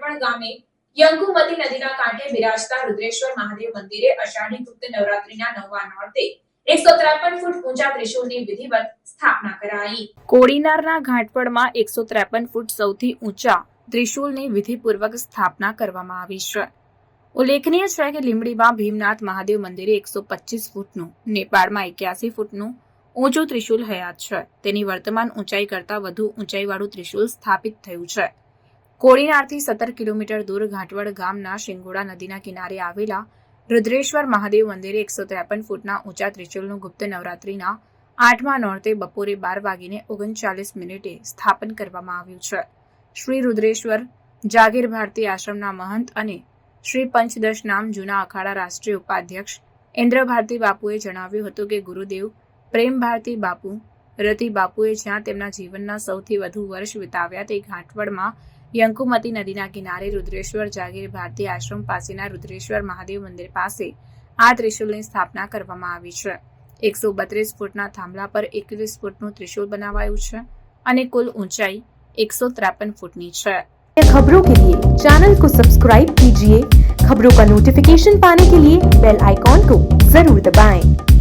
કોડીનાર ગામે યંગુમતી નદીના કાંઠે બિરાજતા રુદ્રેશ્વર મહાદેવ મંદિરે અષાઢી ગુપ્ત નવરાત્રીના નવવા નોરતે કરવામાં આવી છે. ઉલ્લેખનીય છે કે લીંબડીમાં ભીમનાથ મહાદેવ મંદિરે એકસો પચીસ ફૂટનું, નેપાળમાં એક્યાસી ફૂટનું ઊંચું ત્રિશૂલ હયાત છે. તેની વર્તમાન ઊંચાઈ કરતાં વધુ ઊંચાઈવાળું ત્રિશૂલ સ્થાપિત થયું છે. કોડીનારથી સત્તર કિલોમીટર દૂર ઘાટવડ ગામના શિંગોડા નદીના કિનારે આવેલા રુદ્રેશ્વર મહાદેવ મંદિરે એકસો ત્રેપન ફૂટના ઊંચા ત્રિશુલનું ગુપ્ત નવરાત્રીના આઠમા નોરતે બપોરે બાર વાગીને ઓગણચાલીસ મિનિટે સ્થાપન કરવામાં આવ્યું છે. શ્રી રુદ્રેશ્વર, જાગીર ભારતી આશ્રમના મહંત અને શ્રી પંચદશ નામ જૂના અખાડા રાષ્ટ્રીય ઉપાધ્યક્ષ ઇન્દ્ર ભારતી બાપુએ જણાવ્યું હતું કે ગુરુદેવ પ્રેમ ભારતી બાપુ રતિ બાપુએ જ્યાં તેમના જીવનના સૌથી વધુ વર્ષ વિતાવ્યા તે ઘાટવડમાં યંકુમતી નદીના કિનારે રુદ્રેશ્વર જાગીર ભારતી આશ્રમ પાસેના રુદ્રેશ્વર મહાદેવ મંદિર પાસે આ ત્રિશૂલની સ્થાપના કરવામાં આવી છે એકસો બત્રીસ ફૂટના થાંભલા પર એકવીસ ફૂટનું ત્રિશૂલ બનાવાયું છે અને કુલ ઊંચાઈ એકસો ત્રેપન ફૂટની છે खबरों के लिए चैनल को सब्सक्राइब कीजिए खबरों का नोटिफिकेशन पाने के लिए बेल आइकॉन को जरूर दबाएं।